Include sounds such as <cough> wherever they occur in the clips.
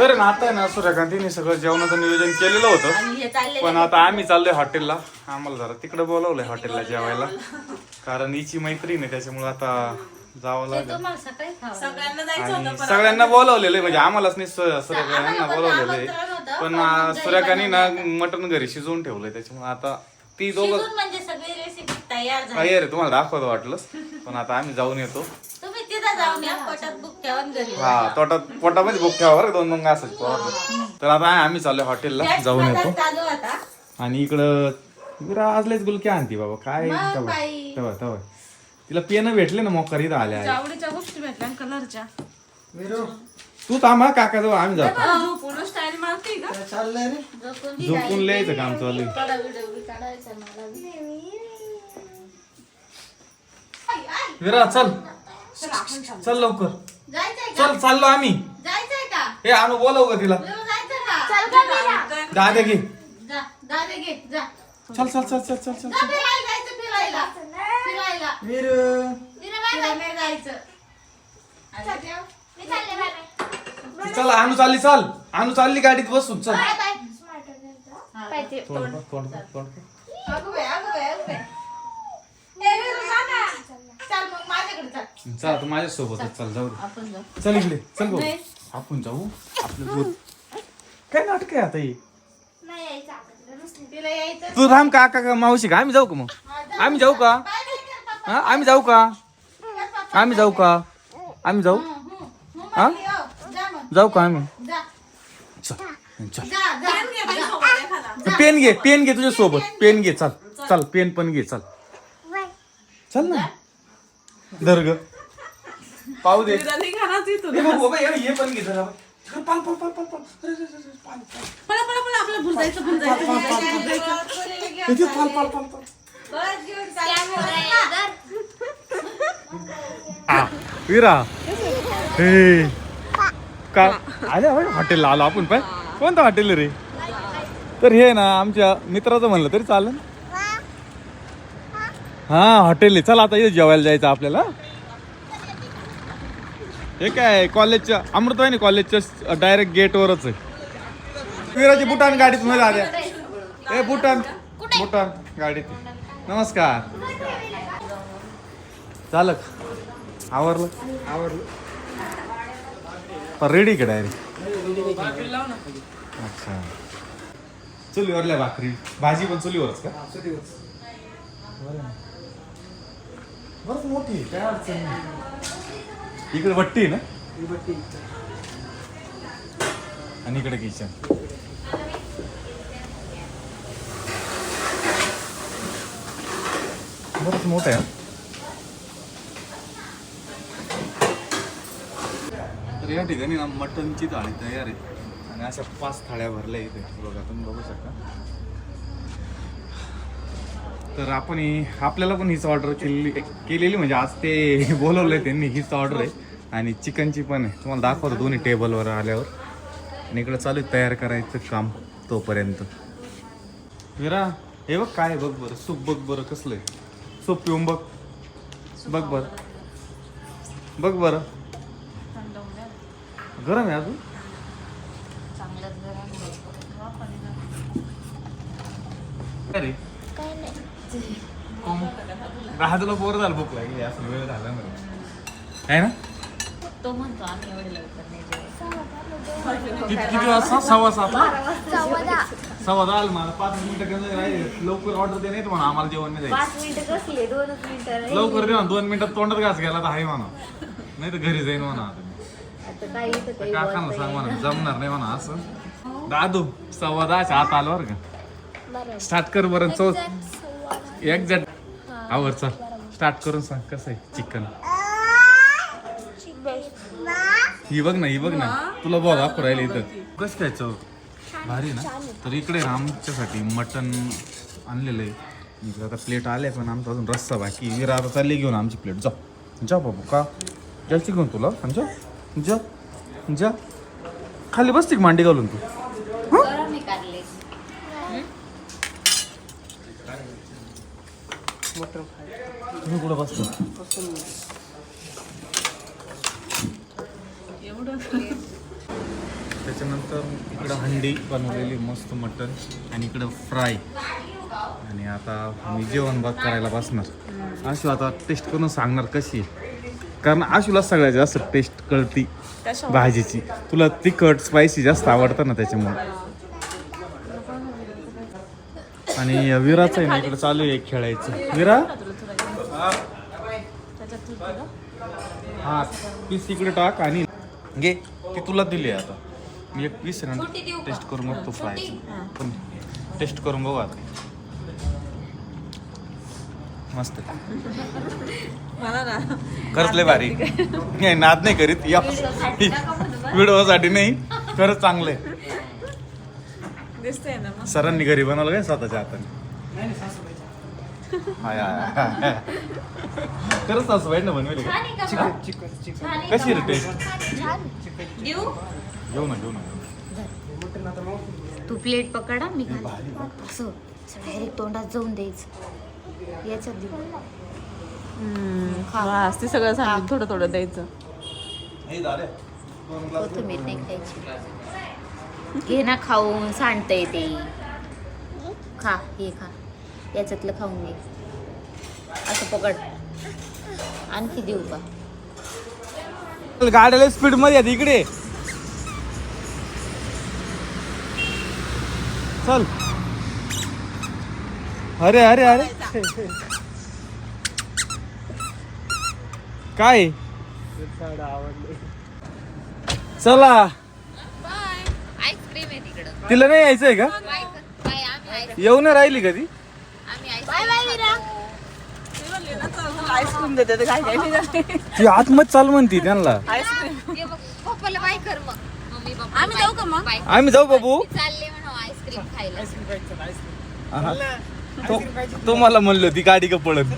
तर ना आता आहे ना सूर्यकांतीने सगळं जेवणाचं नियोजन केलेलं होतं. आणि हे चालले पण आता आम्ही चाललोय हॉटेलला. आम्हाला जरा तिकडे बोलवलंय हॉटेलला जेवायला. कारण हिची मैत्रीण आहे त्याच्यामुळे आता जावं लागेल. तुम्हाला सकाळी खावं सगळ्यांना जायचं आणि होतं सगळ्यांना बोलवलेलं आहे म्हणजे आम्हालाच नाही सू- सूर्यकांना बोलवलेलं आहे. पण आ, सूर्यकांनी ना. मटण घरी शिजवून ठेवलंय त्याच्यामुळे आता ती दोघं शिजून म्हणजे सगळी रेसिपी तयार झाली. काय रे तुम्हाला दाखवतो वाटलंच. पण आता आम्ही जाऊन येतो. तिथं जाऊन या पोटात बुक ठेवा आणि घरी. हा तोटात पोटामध्ये बुक ठेवा बरं दोन दोन. तर आता आम्ही चाललोय हॉटेलला त्याच जाऊन येतो. चालू होता आणि इकडं विरा आजलेच गुलकी आणती बाबा काय मग तवा बाई. तवा तवा तिला पेन भेटले ना मोकर इथं आल्या आल्या. आवडीच्या गोष्टी भेटल्या कलरच्या. तू थांबा काका जाऊ आम्ही जातो. पूर्ण स्टाईल मारते का? झोपून बी झोपून राहिली. लिहायचं काम चालू आहे. थोडा व्हिडिओ बी काढायचा मला बी. आई, आई, विरा चल. चल लवकर. जायचंय का? चल चाललो आम्ही. जायचंय का? हे आणू बोलव का तिला. येऊ जायचं का? दादा घे. जा दादा घे जा. चल चल चल चल चल चल जा फिरायला जायचं फिरायला. फिरायला. फिरायला नाही जायचं अच्छा, ठेव. मी चालले बाय बाय. चल आणू चालली चाल. आणू चालली गाडीत बसून चल. Bye bye. हा. तोंड बघ, तोंड बघ, तोंड बघ. अगं बाई, अगं बाई, अगं बाई. ए, विरू, जा ना. चल मग माझ्याकडे चल. चल तू माझ्या सोबतच चल जाऊ दे. आपण जाऊ. चल इकडे चल भाऊ. नाही. आपण जाऊ. आपलं दूध. काय नाटक आहे आता हे? तिला यायचं. तू थांब का का मावशी का? आम्ही जाऊ का मग? आम्ही जाऊ का. हा आम्ही जाऊ का. आम्ही जाऊ का? आम्ही जाऊ? हं, हं. म्हणली. जा मग. जाऊ का आम्ही? जा. चल चल. जा जा. सोबत. पेन घे पेन घे तुझ्या सोबत पेन घे. चल. चल. पेन पण घे चल. चल ना. धर ग पाहू दे. तिला इथून. हे बघ, बाबा, पण घे जरा पाल पाल पाल पाल पाल. अरे, पाल पाल. पळा पळा पळा पाल पाल पाल पाल. आ, विरा. हे आले हॉटेलला आलो आपण पाय कोणतं हॉटेल रे? तर हे ना आमच्या मित्राचं म्हणलं तरी चालेल. हा हॉटेल आहे. चला आता इथे जेवायला जायचं आपल्याला. हे काय कॉलेजच्या अमृतवाहिनी कॉलेजच्या डायरेक्ट गेटवरच आहे. विराची बुटान गाडीत मध्ये आल्या ए बुटान बुटान गाडीत. नमस्कार. चालक. आवरलं? आवरलं. रेडी का डायरेक्ट अच्छा. चुलीवरल्या भाकरी. भाजी पण चुलीवरच का. बरंच मोठी आहे, काय अडचण नाही. इकडे भट्टी आहे ना? आणि इकडे किचन. बरंच मोठं आहे. तर या ठिकाणी ना मटनची थाळी तयार आहे. आणि अशा पाच थाळ्या भरल्या इथे. बघा तुम्ही बघू शकता. तर आपण ही आपल्याला पण हीच ऑर्डर केलेली केलेली म्हणजे आज ते <laughs> बोलवलंय त्यांनी हीच ऑर्डर आहे. आणि चिकनची पण आहे. तुम्हाला दाखवतो दोन्ही टेबलवर आल्यावर. आणि इकडं चालू आहे तयार करायचं काम तोपर्यंत. विरा हे बघ काय आहे बघ बरं. सूप बघ बरं कसलं आहे. सूप पिऊन बघ. बघ बरं. बघ बरं. गरम आहे अजून? चांगलंच गरम काय रे राहा तुला बोर झालं भूक लागली असं वेळ झाला ना. आहे ना? तो म्हणतो आम्ही एवढे लवकर नाही. किती किती वाजता? सव्वा सात सव्वा दहा. आलं मला. पाच मिनिटं कमी राहिले. लवकर ऑर्डर दे नाही म्हणा आम्हाला जेवण नाही जायचं पाच मिनिटं कसली? दोनच मिनिटं लवकर दे ना दोन मिनिटात तोंडात घास गेला तर आहे म्हणा. नाही तर घरी जाईन म्हणा काकांना सांग म्हणा जमणार नाही म्हणा असं. दादू सव्वा दहाच्या आत आलो बरं का? स्टार्ट कर बरं चौ एक्झॅक्ट आवर चल. स्टार्ट करून सांग कसं आहे चिकन? ही बघ ना ही बघ ना. तुला बघ दाखवू राहिले इथं. कसं काय चव? भारी ना? तर इकडे ना आमच्यासाठी मटन आणलेलं आहे. आता प्लेट आले पण आमचा अजून रस्सा बाकी विरा आता चालली घेऊन आमची प्लेट जा. जा बाबू का? जायची घेऊन तुला? जा. जा. जा. खाली बसते का मांडी घालून तू गरम आहे कारले तुम्ही कुठं बसतो? त्याच्यानंतर इकडं हंडी बनवलेली मस्त मटन आणि इकडं फ्राय. आणि आता मी जेवण बघ करायला बसणार. आशू आता टेस्ट करून सांगणार कशी आहे. कारण आशूला सगळ्यात जास्त टेस्ट कळती भाजीची. तुला तिखट स्पायसी जास्त आवडतं ना त्याच्यामुळे. आणि विराचं आहे ना इकडे चालू आहे खेळायचं. विरा? हा पीस इकडे टाक आणि घे. ती तुला दिली आहे आता. मी एक पीस ना टेस्ट करून मग तू फ्राय पण टेस्ट करून बघू आता. मस्त खरंच लय भारी. नाही नाद नाही करीत. या व्हिडिओसाठी नाही खरंच चांगलं आहे. दिसतंय ना मग. सरांनी घरी बनवलं काय स्वतःच्या हाताने? हाय, हाय, हाय. खरंच सासू ना बनवली का? चिकन चिकन कशी रे टेस्ट देऊ? घेऊ ना घेऊ ना तू प्लेट पकडा मी असं डायरेक्ट तोंडात जाऊन द्यायचं. याच्यात देऊ. बस ते सगळं सांगितलं थोडं थोडं द्यायचं. कोथिंबीर नाही खायची. घे ना खाऊन सांडता येते खा हे खा. याच्यातलं खाऊन घे. असं पकड. आणखी देऊ का? गाड्याला स्पीडमध्ये आहे इकडे. चल. अरे अरे अरे. काय? चला. तिला नाही यायचंय का? बाय बाय आम्ही येऊ नाही राहिली कधी? आम्ही बाय बाय विरा आईस्क्रीम देते ते काय काय नाही ती आतमध्ये चाल म्हणती त्यांना. आईस्क्रीम. पप्पाला बाय कर मग. मम्मी पप्पा आम्ही जाऊ का मग? बाय. आम्ही जाऊ बाबू. चालले म्हणा आईस्क्रीम खायला. आहा. तो- तो मला म्हणलं ती गाडी का पळत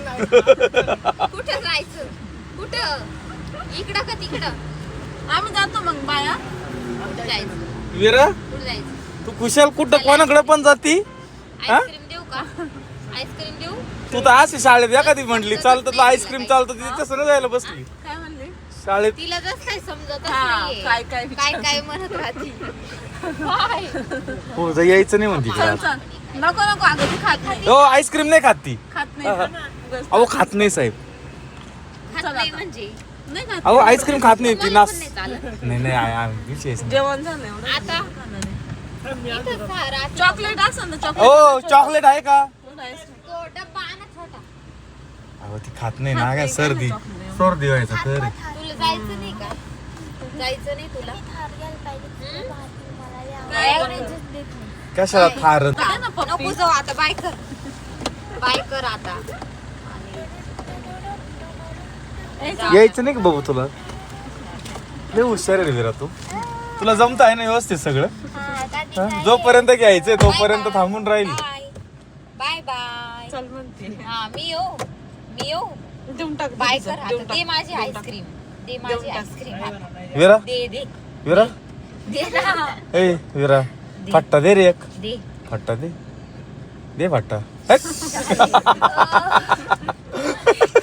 कुठं जायचं? कुठं? इकडं का तिकडं? आम्ही जातो मग बाया. कुठं जायचं? विरा? कुठं जायचं? तू कुशाल कुठं? कोणाकडे पण जाती? हा? आईस्क्रीम देऊ का? आईस्क्रीम देऊ? तू तर अशी शाळेत एखादी म्हटली चालतं तुला आईस्क्रीम चालतं ती तसं नाही जायला बसली. काय म्हणली? शाळेत तिला जस काय समजत हा, काय- काय काय काय म्हणत राहती. काय? हो जा यायचं नाही म्हणती चल चल. नको नको अगं ती खात नाही. हो आईस्क्रीम नाही खात ती. खात नाही ना. उगाच. अहो खात नाही साहेब. खात नाही म्हणजे. नाही खात. अहो आईस्क्रीम खात नाही ती तुम्हाला नास नाही चालत. नाही नाही आय- आय- विषयच नाही. जेवण झालं एवढं? आता? चॉकलेट असेल ना हो चॉकलेट आहे का? चॉकलेट तो डब्बा आणा छोटा अहो ती खात नाही ना काय सर्दी सर्दी व्हायचं तर तुला जायचं नाही का? जायचं नाही तुला? कशाला थार नको जाऊ आता बाय कर. बाय कर आता. यायचं नाही का बाबू तुला? लय हुशार आहे रे विरा तू. तुला जमत आहे ना व्यवस्थित सगळं? हा? जोपर्यंत घ्यायचंय तोपर्यंत थांबून राहील. बाय बाय बाय चल म्हणते. हा मी येऊ. मी येऊ. देऊन टाक बाय. कर. आता देऊन टाक. दे माझी आईस्क्रीम दे माझी आईस्क्रीम आता. विरा? दे दे. विरा? दे ना. ए विरा. फट्टा दे रे एक. दे. फट्टा दे. दे फट्टा. हट.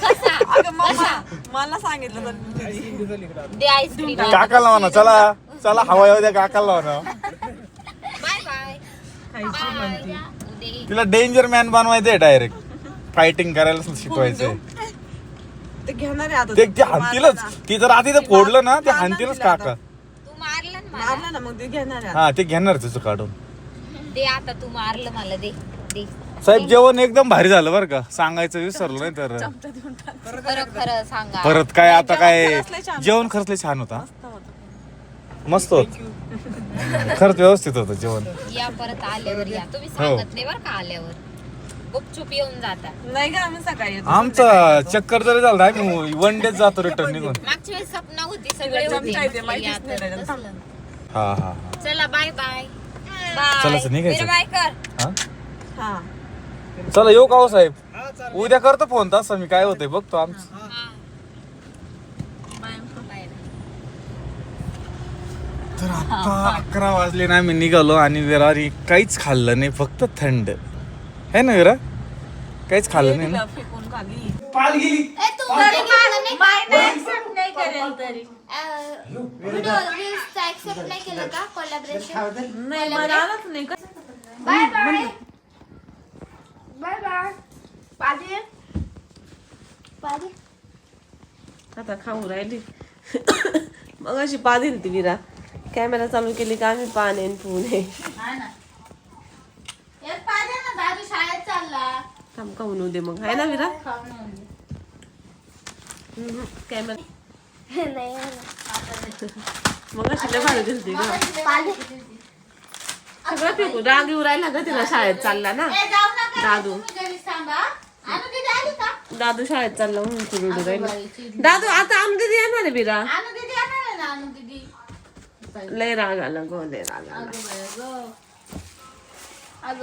कसा? अगं मम्मा मला सांगितलं तर दे आईस्क्रीम काकाला म्हणा चला. चला हवा येऊ द्या काकाला म्हणा. तिला डेंजर मॅन बनवायचंय डायरेक्ट फायटिंग करायला शिकवायचंय. ते घेणार आहे आता ते तू. हाणतीलच जर आधी तर फोडलं ना ते हाणतीलच तिला काका. तू मारलं ना मला. मारलं ना मग ते घेणार आहे हा ते घेणार तुझं काढून. दे आता तू मारलं मला दे. दे. साहेब जेवण एकदम भारी झालं बरं का. सांगायचं विसरलो नाही तर. चमचा देऊन टाक. खरं खरं सांगा. परत काय आता काय? जेवण खरंच छान होता. मस्त होतं. खरंच व्यवस्थित होतं जेवण. या परत आल्यावर या. तुम्ही हो. सांगत नाही बरं का आल्यावर. गुपचूप येऊन जाता. नाही का आम्ही सकाळी येतो. आमचं चक्कर जरी झालं आम्ही वन डेच जातो रिटर्न निघून. मागच्या वेळेस सपना होती सगळे तिला होते. चमचा येते, म्हटलं माहितीच या नाही तर राहिलं. तसलं. हा हा हा. चला बाय बाय चला, चल, निघायचं. बाय कर हा? हा. चला येऊ का हो साहेब? उद्या करतो फोन तसा मी काय होतंय बघतो आमचं. हा. बाय. बाय. तर आता अकरा वाजले ना आम्ही निघालो आणि विरारी काहीच खाल्लं नाही फक्त थंड. है ना विरा काहीच खाल्लं नाही ना? तिला फेकून खाली पाल गेली. ए, तू घरी गेला. नाही काय नाही नाही करेल तरी. व्हिडिओ रील्सचा ऍक्सेप्ट नाही केलं का? कोलॅबरेशन नाही मला आलाच नाही का? बाय बाय बाय बाय पादी पादी आता खाऊ राहिली. मग अशी पादी ती विरा कॅमेरा चालू केली का आम्ही पाणी आणि पुणे. हा ना. एक पादी ना दादू शाळेत चालला. थांब खाऊन उदे मग. आहे ना विरा? दे. कॅमेरा. नाही मग दिसते पादी सगळं फेकू राग येऊ राहिला का तिला शाळेत चालला ना. ए जाऊ नका दादू. दीदी का? शाळेत चालला म्हणून राहिली. बाईची. दादू आता आम दीदी येणार आहे बिरा आणू दीदी येणार आहे ना आणू दीदी लय राग आला गो लय राग आला.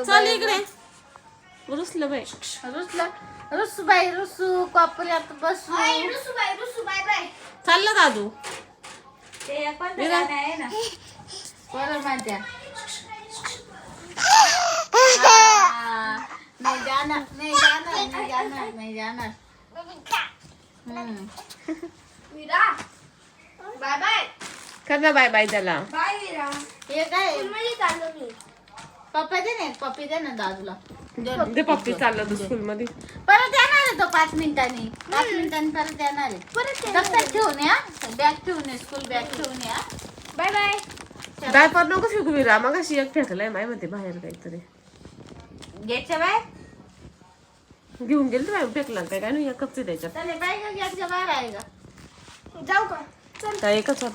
चल इकडे. रुसलं बाई. रुसला. रुसू बाई रुसू कोपऱ्यात बसू. रुसू बाई रुसू बाय. बाय चाललं दादू. ते कोणतं विरा. गाणं आहे ना? बरं म्हणत्या हा. नाही जाणार नाही जाणार नाही जाणार नाही जाणार. हम्म. Bye bye. कर ना बाय बाय त्याला. बाय विरा हे काय? चाललो मी. पप्पा दे ना पप्पी दे ना दादूला. दे. ते पप्पी चाललं तू स्कूल मध्ये परत येणार आहे तो पाच मिनिटांनी. पाच मिनिटांनी परत येणार आहे. परत दप्तर ठेवून या बॅग ठेवून ये स्कूल बॅग ठेवून या बाय बाय. डायपर नको फेकू विरा मग अशी एक फेकलाय माय म्हणते बाहेर काहीतरी. गेटच्या बाय. घेऊन गेली तर फेकला काय? काय नाही एकच आहे त्याच्यात. चले बाय का गेटच्या बाहेर आहे का जाऊ का? काय एकच होता